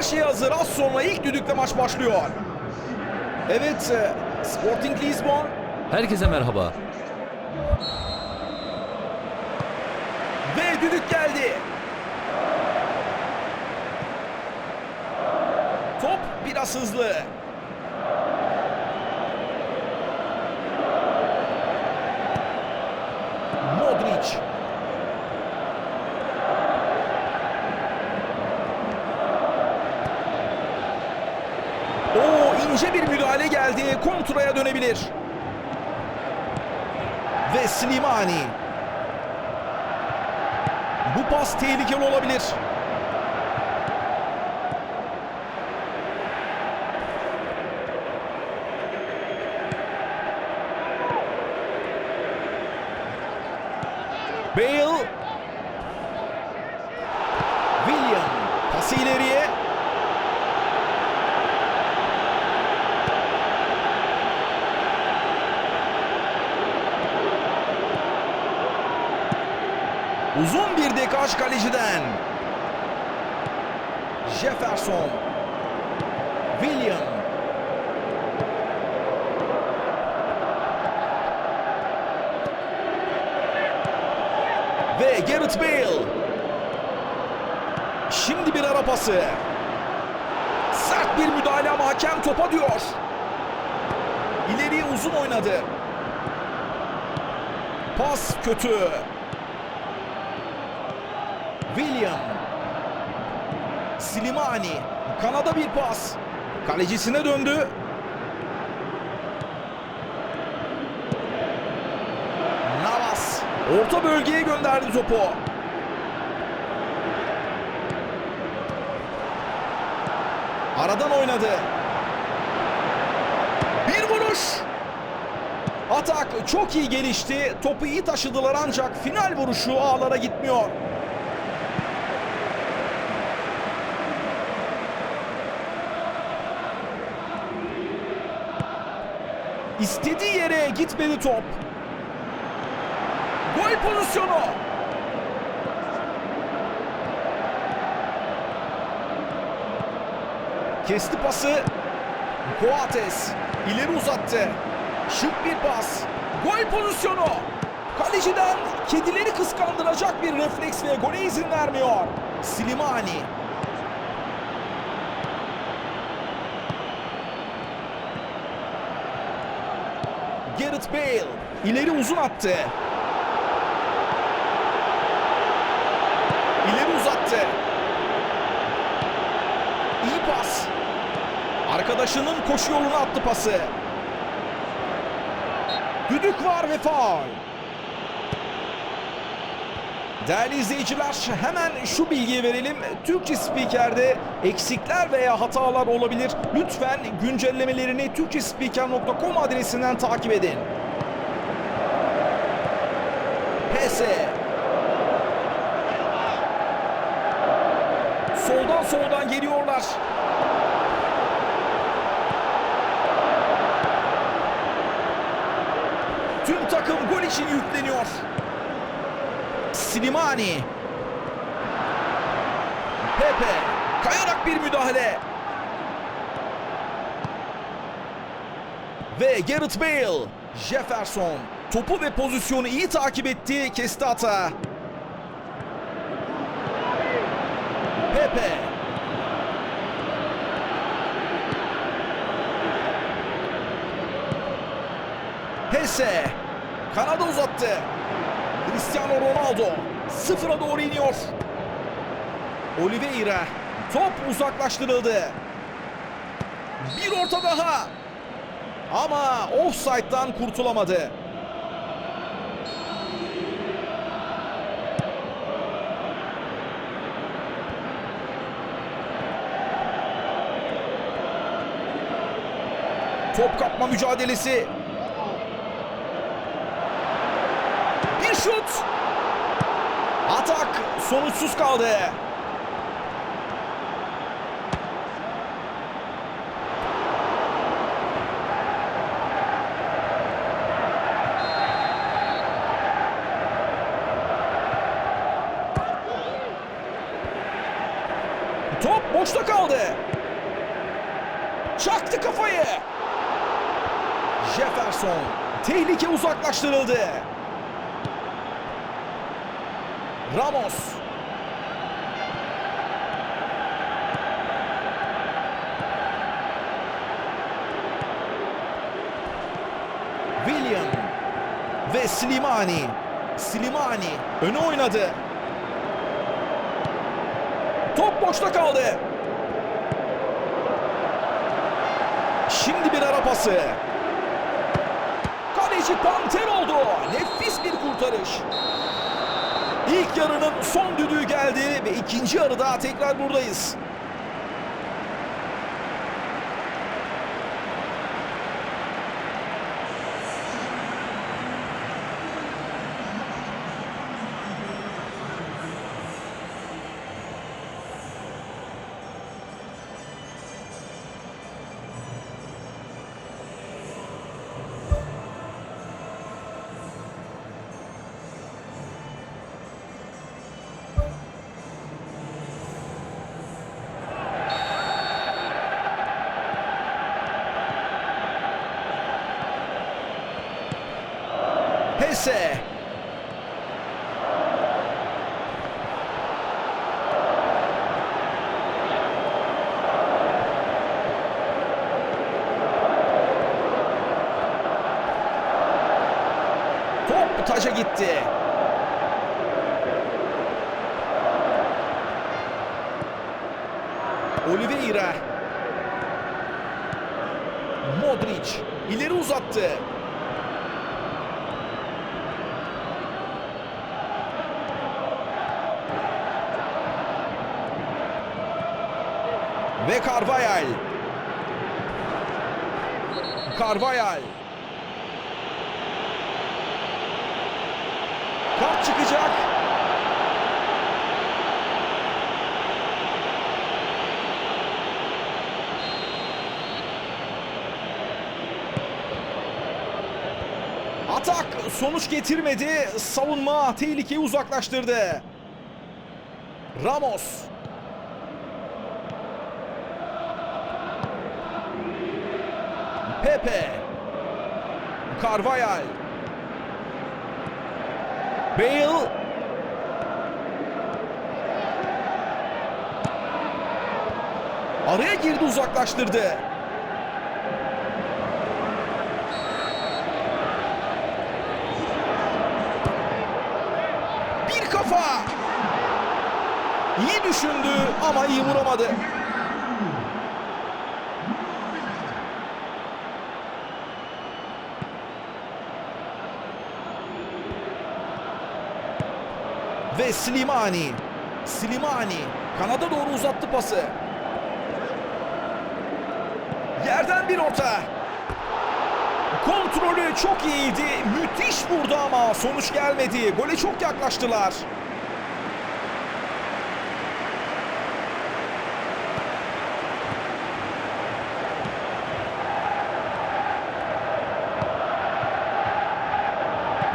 Her şey hazır. Az sonra ilk düdükle maç başlıyor. Evet, e, Sporting Lisbon Herkese merhaba. ve düdük geldi. Top biraz hızlı. Modric. O ince bir müdahale geldi. Kontraya dönebilir. Ve Slimani. Bu pas tehlikeli olabilir. Bale. William. Pası ileriye. Uzun bir dekaj kaleciden. Jefferson. William. Ve Gareth Bale. Şimdi bir ara pası. Sert bir müdahale ama hakem topa diyor. İleriye uzun oynadı. Pas kötü. William. Slimani. Kanada bir pas. Kalecisine döndü. Navas. Orta bölgeye gönderdi topu. Aradan oynadı. Bir vuruş. Atak çok iyi gelişti. Topu iyi taşıdılar ancak final vuruşu ağlara gitmiyor. İstediği yere gitmedi top. Gol pozisyonu. Kesti pası. Coates ileri uzattı. Şık bir pas. Gol pozisyonu. Kaleciden kedileri kıskandıracak bir refleks ve gole izin vermiyor. Slimani. Gareth Bale ileri uzun attı. İleri uzattı. İyi pas. Arkadaşının koşu yoluna attı pası. Düdük var ve faul. Değerli izleyiciler hemen şu bilgiyi verelim. Türkçe spikerde eksikler veya hatalar olabilir. Lütfen güncellemelerini türkçespiker.com adresinden takip edin. PS. Soldan soldan geliyorlar. Tüm takım gol için yükleniyor. Slimani. Pepe. Kayarak bir müdahale. Ve Gareth Bale. Jefferson. Topu ve pozisyonu iyi takip etti. Kesti hata. Pepe. Hesse. Kanada uzattı. Cristiano Ronaldo sıfıra doğru iniyor. Oliveira top uzaklaştırıldı. Bir orta daha. Ama offside'dan kurtulamadı. Top kapma mücadelesi. Şut. Atak sonuçsuz kaldı. Top boşta kaldı. Çaktı kafayı. Jefferson. Tehlike uzaklaştırıldı. Ramos. William ve Slimani. Slimani öne oynadı. Top boşta kaldı. Şimdi bir ara pası. Kaleci panter oldu. Nefis bir kurtarış. İlk yarının son düdüğü geldi ve ikinci yarıda tekrar buradayız. Hesse. Top taca gitti. Oliveira. Modric ileri uzattı. Ve Carvajal. Carvajal. Kart çıkacak. Atak sonuç getirmedi. Savunma tehlikeyi uzaklaştırdı. Ramos. Pepe. Carvajal. Bale. Araya girdi uzaklaştırdı. Bir kafa. İyi düşündü ama iyi vuramadı. Ve Slimani. Slimani kanada doğru uzattı pası. Yerden bir orta. Kontrolü çok iyiydi. Müthiş vurdu ama sonuç gelmedi. Gole çok yaklaştılar.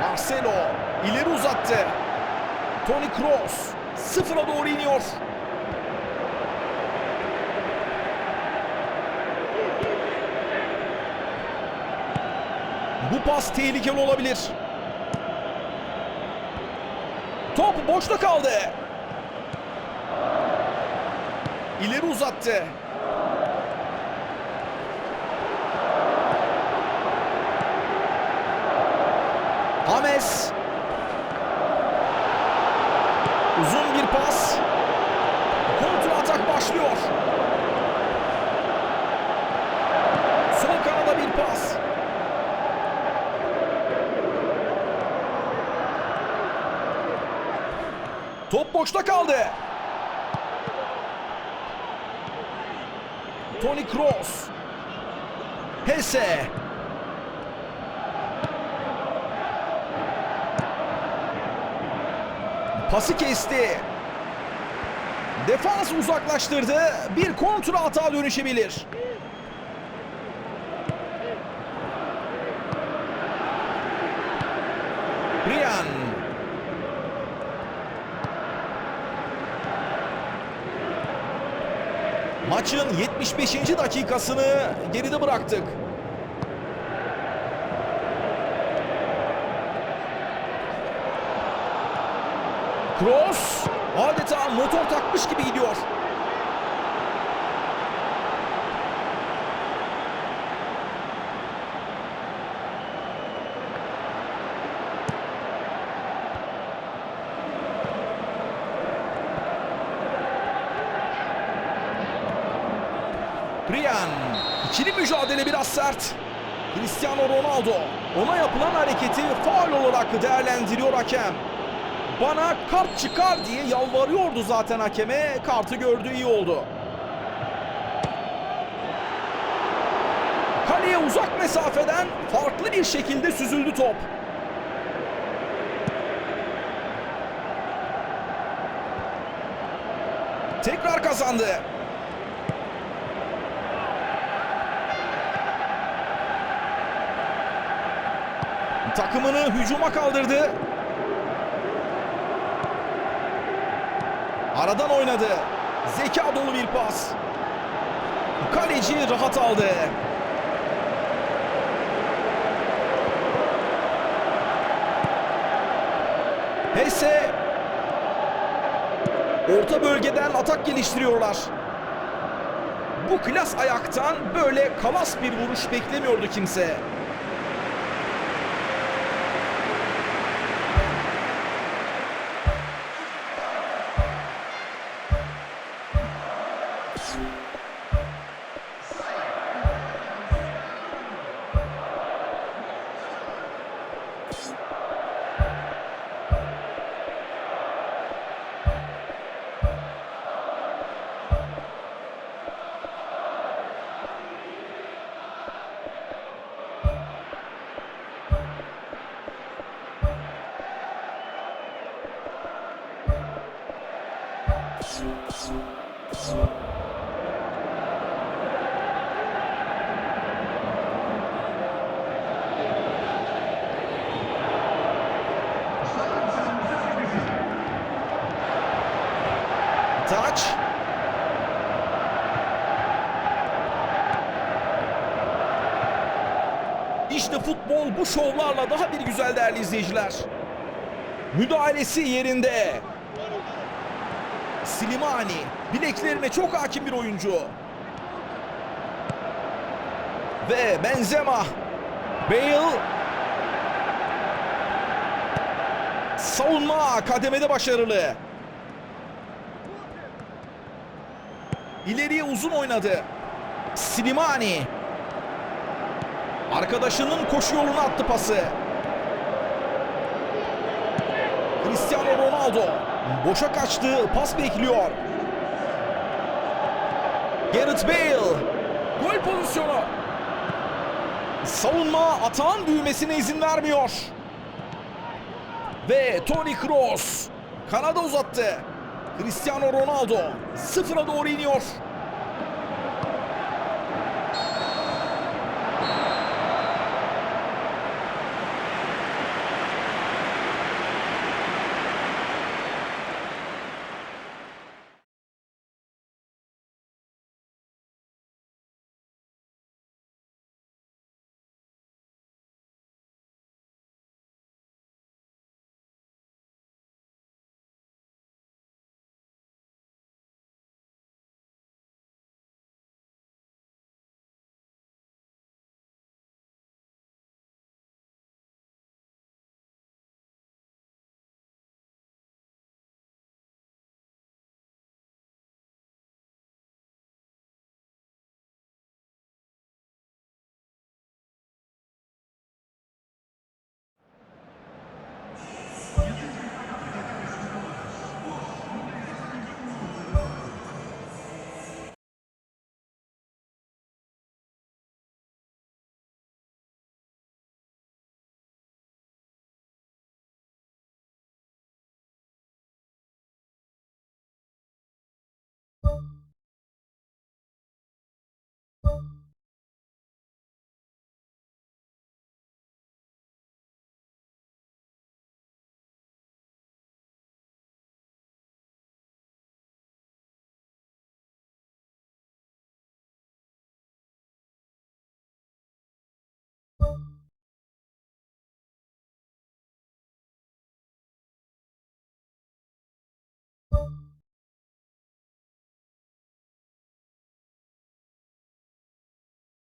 Marcelo ileri uzattı. Toni Kroos sıfıra doğru iniyor. Bu pas tehlikeli olabilir. Top boşta kaldı. İleri uzattı. James. Uzun bir pas. Kontra atak başlıyor. Sol kanada bir pas. Top boşta kaldı. Toni Kroos. Hesse. Pası kesti. Defans uzaklaştırdı. Bir kontra hata dönüşebilir. Brian. Maçın 75. dakikasını geride bıraktık. Cross adeta motor takmış gibi gidiyor. Brian. İkili mücadele biraz sert. Cristiano Ronaldo. Ona yapılan hareketi faul olarak değerlendiriyor hakem. Bana kart çıkar diye yalvarıyordu zaten hakeme. Kartı gördü iyi oldu. Kaleye uzak mesafeden farklı bir şekilde süzüldü top. Tekrar kazandı. Takımını hücuma kaldırdı. Aradan oynadı. Zeka dolu bir pas. Kaleci rahat aldı. Hesse orta bölgeden atak geliştiriyorlar. Bu klas ayaktan böyle kalas bir vuruş beklemiyordu kimse. Taç. İşte futbol bu şovlarla daha bir güzel değerli izleyiciler. Müdahalesi yerinde. Slimani bileklerine çok hakim bir oyuncu. Ve Benzema. Bale. Savunma kademede başarılı. İleriye uzun oynadı. Slimani. Arkadaşının koşu yoluna attı pası. Cristiano Ronaldo. Boşa kaçtı. Pas bekliyor. Gareth Bale. Gol pozisyonu. Savunma atağın büyümesine izin vermiyor. Ve Toni Kroos. Kanada uzattı. Cristiano Ronaldo sıfıra doğru iniyor.